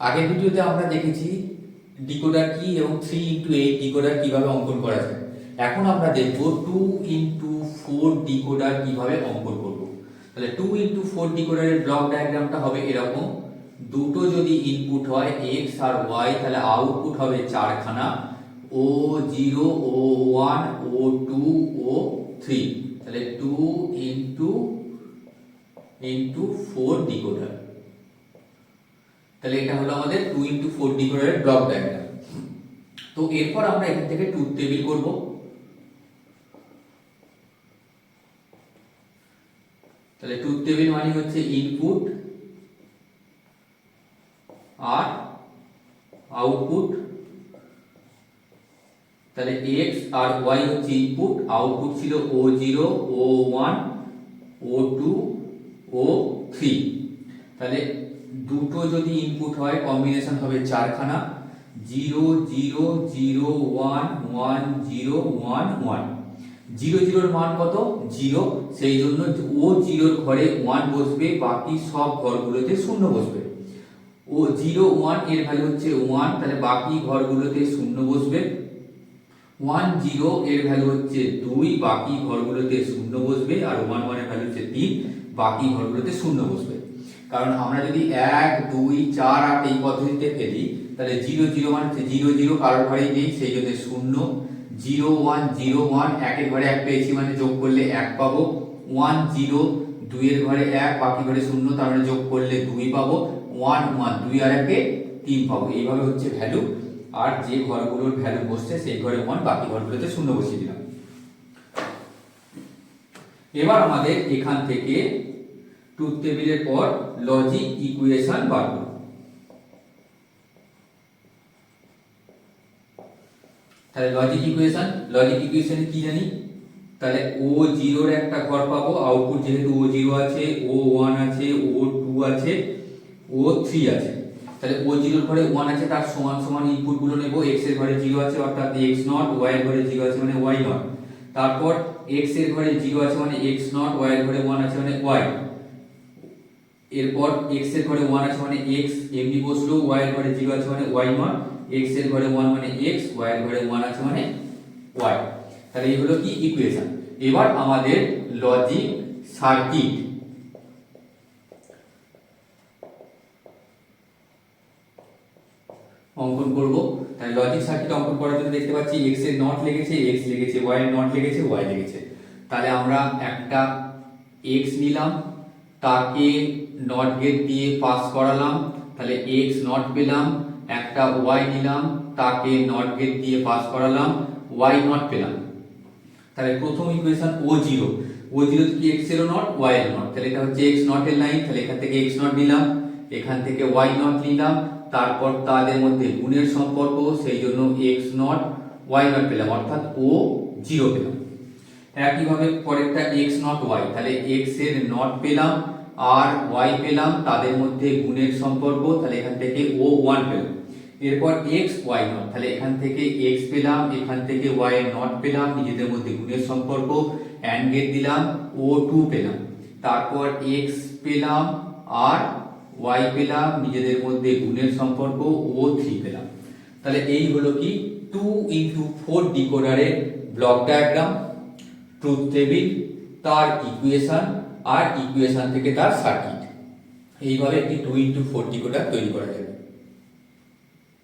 আগের ভিডিওতে আমরা দেখেছি ডিকোডার কি এবং থ্রি ইন্টু এইট ডিকোডার কীভাবে অঙ্কন করা যায়। এখন আমরা দেখব টু ইন্টু ফোর ডিকোডার কীভাবে অঙ্কন করব। তাহলে টু ইন্টু ফোর ডিকোডারের ব্লক ডায়াগ্রামটা হবে এরকম। দুটো যদি ইনপুট হয় এক্স আর ওয়াই তাহলে আউটপুট হবে চারখানা। O zero O one O two O three তাহলে two into into four decoder. তাহলে এটা হলো আমাদের টু ইন্টু ফোর ডিকোডারের ব্লক ডায়াগ্রাম তো এরপর আমরা এখান থেকে ট্রুথ টেবিল করব। তাহলে ট্রুথ টেবিল মানে হচ্ছে ইনপুট আর আউটপুট তাহলে এক্স আর ওয়াই হচ্ছে ইনপুট আউটপুট ছিল O zero O one O two O three তাহলে দুটো যদি ইনপুট হয় কম্বিনেশন হবে চারখানা zero zero zero one one zero one one zero জিরোর মান কত? জিরো সেই জন্য ও জিরোর ঘরে ওয়ান বসবে, বাকি সব ঘরগুলোতে শূন্য বসবে। ও জিরো ওয়ানের ভ্যালু হচ্ছে ওয়ান তাহলে বাকি ঘরগুলোতে শূন্য বসবে। ওয়ান জিরো এর ভ্যালু হচ্ছে দুই, বাকি ঘরগুলোতে শূন্য বসবে, আর ওয়ান ওয়ানের ভ্যালু হচ্ছে তিন, বাকি ঘরগুলোতে শূন্য বসবে। কারণ আমরা যদি এক, দুই, চার আট এই পদ্ধতিতে ফেলি, তাহলে জিরো জিরো মানে জিরো জিরো কারোর ঘরেই নেই, সেই জন্য শূন্য। জিরো, ওয়ান জিরো, ওয়ান, একের ঘরে এক পেয়েছি মানে যোগ করলে এক পাবো। ওয়ান, জিরো, দুইয়ের ঘরে এক, বাকি ঘরে শূন্য, তার মানে যোগ করলে দুই পাবো। ওয়ান ওয়ান, দুই আর একে তিন পাবো। এইভাবে হচ্ছে ভ্যালু আর যে ঘরগুলোর ভ্যালু বসছে, সেই ঘরে ওয়ান বাকি ঘরগুলোতে শূন্য বসিয়ে দিলাম। এবার আমাদের এখান থেকে ট্রুথ টেবিলের পর লজিক ইকুয়েশন বার করব তাহলে লজিক ইকুয়েশন লজিক ইকুয়েশনে কি জানি? তাহলে ও জিরোর একটা ঘর পাবো আউটপুট যেহেতু ও জিরো আছে ও ওয়ান আছে ও টু আছে ও থ্রি আছে। তাহলে ও জিরোর ঘরে ওয়ান আছে, তার সমান সমান ইনপুটগুলো নেব। এক্সের ঘরে জিরো আছে, অর্থাৎ এক্স নট ওয়াই এর ঘরে জিরো আছে মানে ওয়াই নট তারপর এক্সের ঘরে জিরো আছে মানে এক্স নট ওয়াই এর ঘরে ওয়ান আছে মানে ওয়াই এরপর এক্সের ঘরে ওয়ান আছে মানে এক্স এমনি বসল ওয়াই এর ঘরে জিরো আছে মানে ওয়াই নট এক্সের ঘরে ওয়ান মানে এক্স ওয়াই এর ঘরে ওয়ান আছে মানে ওয়াই তাহলে এই হলো কি ইকুয়েশন এবার আমাদের লজিক সার্কিট অঙ্কন করব। তাহলে লজিক সার্কিট অঙ্কন করার জন্য দেখতে পাচ্ছি এক্সের নট লেগেছে এক্স লেগেছে ওয়াই এর নট লেগেছে ওয়াই লেগেছে। তাহলে আমরা একটা এক্স নিলাম তাকে নট গেট দিয়ে পাস করালাম, তাহলে এক্স নট পেলাম, একটা ওয়াই নিলাম, তাকে নট গেট দিয়ে পাস করালাম ওয়াই নট পেলাম। তাহলে প্রথম equation O zero O zero কি এক্সের নট ওয়াই এর নট তাহলে এটা হচ্ছে এক্স নট এর লাইন তাহলে এখান থেকে এক্স নট নিলাম, এখান থেকে ওয়াই নট নিলাম, তারপর তাদের মধ্যে গুণের সম্পর্ক সেই জন্য এক্স নট ওয়াই নট পেলাম, অর্থাৎ ও জিরো পেলাম। একইভাবে পরেরটা এক্স নট ওয়াই তাহলে এক্সের নট পেলাম আর ওয়াই পেলাম, তাদের মধ্যে গুণের সম্পর্ক, তাহলে এখান থেকে ও ওয়ান পেলাম। এরপর এক্স ওয়াই নট তাহলে এখান থেকে এক্স পেলাম, এখান থেকে ওয়াই নট পেলাম, নিজেদের মধ্যে গুণের সম্পর্ক অ্যান্ড গেট দিলাম ও টু পেলাম। তারপর এক্স পেলাম আর ওয়াই পেলাম, নিজেদের মধ্যে গুণের সম্পর্ক ও থ্রি পেলাম। তাহলে এই হলো কি? টু ইন্টু ফোর ডিকোডারের ব্লক ডায়াগ্রাম ট্রুথ টেবিল তার ইকুয়েশন আর ইকুয়েশন থেকে তার সার্কিট এইভাবে একটি টু ইন্টু ফোর তৈরি করা যাবে।